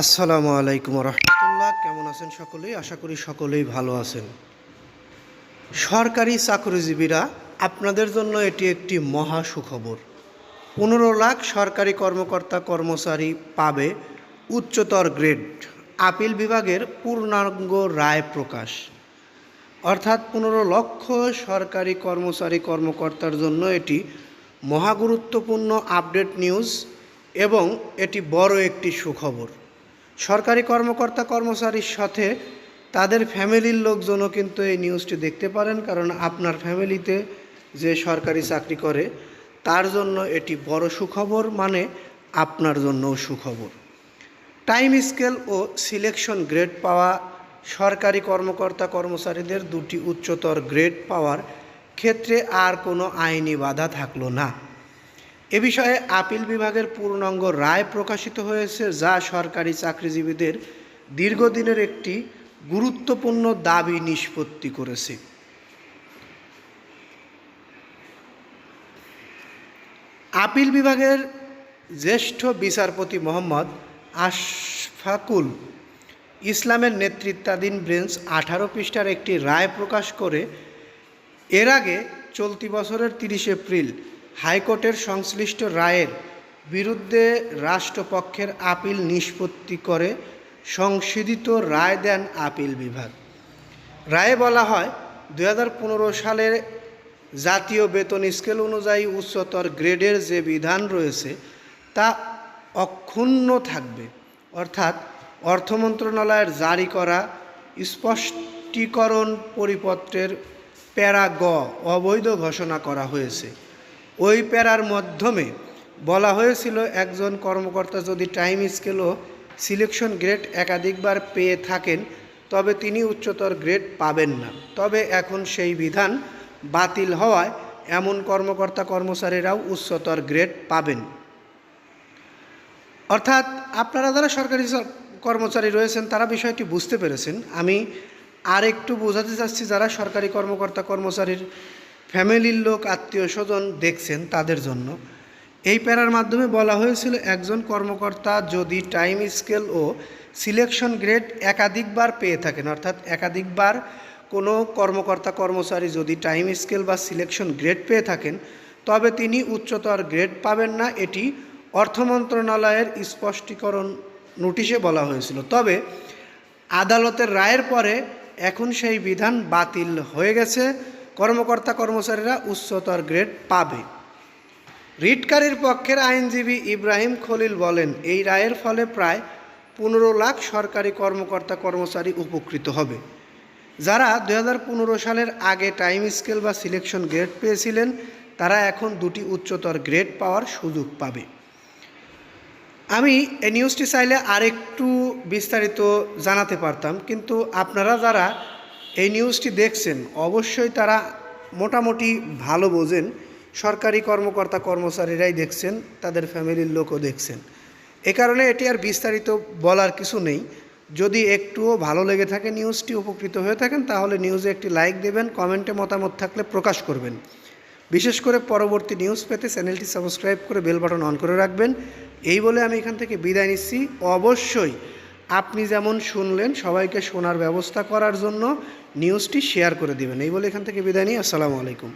আসসালামু আলাইকুম রহমতুল্লাহ। কেমন আছেন সকলেই? আশা করি সকলেই ভালো আছেন। সরকারি চাকরিজীবীরা, আপনাদের জন্য এটি একটি মহা সুখবর। পনেরো লাখ সরকারি কর্মকর্তা কর্মচারী পাবে উচ্চতর গ্রেড। আপিল বিভাগের পূর্ণাঙ্গ রায় প্রকাশ। অর্থাৎ পনেরো লক্ষ সরকারি কর্মচারী কর্মকর্তার জন্য এটি মহাগুরুত্বপূর্ণ আপডেট নিউজ এবং এটি বড় একটি সুখবর। সরকারি কর্মকর্তা কর্মচারীর সাথে তাদের ফ্যামিলির লোকজনও কিন্তু এই নিউজটি দেখতে পারেন, কারণ আপনার ফ্যামিলিতে যে সরকারি চাকরি করে, তার জন্য এটি বড় সুখবর মানে আপনার জন্যও সুখবর। টাইম স্কেল ও সিলেকশন গ্রেড পাওয়া সরকারি কর্মকর্তা কর্মচারীদের দুটি উচ্চতর গ্রেড পাওয়ার ক্ষেত্রে আর কোনো আইনি বাধা থাকল না। এ বিষয়ে আপিল বিভাগের পূর্ণাঙ্গ রায় প্রকাশিত হয়েছে, যা সরকারি চাকরিজীবীদের দীর্ঘদিনের একটি গুরুত্বপূর্ণ দাবি নিষ্পত্তি করেছে। আপিল বিভাগের জ্যেষ্ঠ বিচারপতি মোহাম্মদ আশফাকুল ইসলামের নেতৃত্বাধীন ব্রেঞ্চ আঠারো পৃষ্ঠার একটি রায় প্রকাশ করে, এর আগে চলতি বছরের তিরিশ এপ্রিল হাইকোর্টের সংশ্লিষ্ট রায়ের বিরুদ্ধে রাষ্ট্রপক্ষের আপিল নিষ্পত্তি করে সংশোধিত রায় দেন আপিল বিভাগ। রায়ে বলা হয় দু হাজার পনেরো সালের জাতীয় বেতন স্কেল অনুযায়ী উচ্চতর গ্রেডের যে বিধান রয়েছে, তা অক্ষুণ্ণ থাকবে। অর্থাৎ অর্থ মন্ত্রণালয়ের জারি করা স্পষ্টীকরণ পরিপত্রের প্যারা গ অবৈধ ঘোষণা করা হয়েছে। ওই প্যারার মাধ্যমে বলা হয়েছিল একজন কর্মকর্তা যদি টাইম স্কেল ও সিলেকশন গ্রেড একাধিকবার পেয়ে থাকেন, তবে তিনি উচ্চতর গ্রেড পাবেন না। তবে এখন সেই বিধান বাতিল হওয়ায় এমন কর্মকর্তা কর্মচারীরাও উচ্চতর গ্রেড পাবেন। অর্থাৎ আপনারা যারা সরকারি কর্মচারী রয়েছেন, তারা বিষয়টি বুঝতে পেরেছেন। আমি আর একটু বোঝাতে চাচ্ছি যারা সরকারি কর্মকর্তা কর্মচারীর ফ্যামিলির লোক, আত্মীয় স্বজন দেখছেন তাদের জন্য। এই প্যারার মাধ্যমে বলা হয়েছিল একজন কর্মকর্তা যদি টাইম স্কেল ও সিলেকশন গ্রেড একাধিকবার পেয়ে থাকেন, অর্থাৎ একাধিকবার কোনো কর্মকর্তা, কর্মচারী যদি টাইম স্কেল বা সিলেকশন গ্রেড পেয়ে থাকেন, তবে তিনি উচ্চতর গ্রেড পাবেন না। এটি অর্থ মন্ত্রণালয়ের স্পষ্টীকরণ নোটিশে বলা হয়েছিল। তবে আদালতের রায়ের পরে এখন সেই বিধান বাতিল হয়ে গেছে। কর্মকর্তা কর্মচারীরা উচ্চতর গ্রেড পাবে। রিটকারীর পক্ষের আইনজীবী ইব্রাহিম খলিল বলেন, এই রায়ের ফলে প্রায় পনেরো লাখ সরকারি কর্মকর্তা কর্মচারী উপকৃত হবে। যারা দু হাজার পনেরো সালের আগে টাইম স্কেল বা সিলেকশন গ্রেড পেয়েছিলেন, তারা এখন দুটি উচ্চতর গ্রেড পাওয়ার সুযোগ পাবে। আমি এই নিউজটি চাইলে আরেকটু বিস্তারিত জানাতে পারতাম, কিন্তু আপনারা যারা এই নিউজটি দেখছেন, অবশ্যই তারা মোটামুটি ভালো বোঝেন। সরকারি কর্মকর্তা কর্মচারীরাই দেখছেন, তাদের ফ্যামিলির লোকও দেখছেন। এ কারণে এটি আর বিস্তারিত বলার কিছু নেই। যদি একটুও ভালো লেগে থাকে নিউজটি, উপকৃত হয়ে থাকেন, তাহলে নিউজে একটি লাইক দেবেন, কমেন্টে মতামত থাকলে প্রকাশ করবেন। বিশেষ করে পরবর্তী নিউজ পেতে চ্যানেলটি সাবস্ক্রাইব করে বেল বাটন অন করে রাখবেন। এই বলে আমি এখান থেকে বিদায় নিচ্ছি। অবশ্যই আপনি যেমন শুনলেন, সবাইকে শোনার ব্যবস্থা করার জন্য নিউজটি শেয়ার করে দেবেন। এই বলে এখান থেকে বিদায় নিই। আসসালামু আলাইকুম।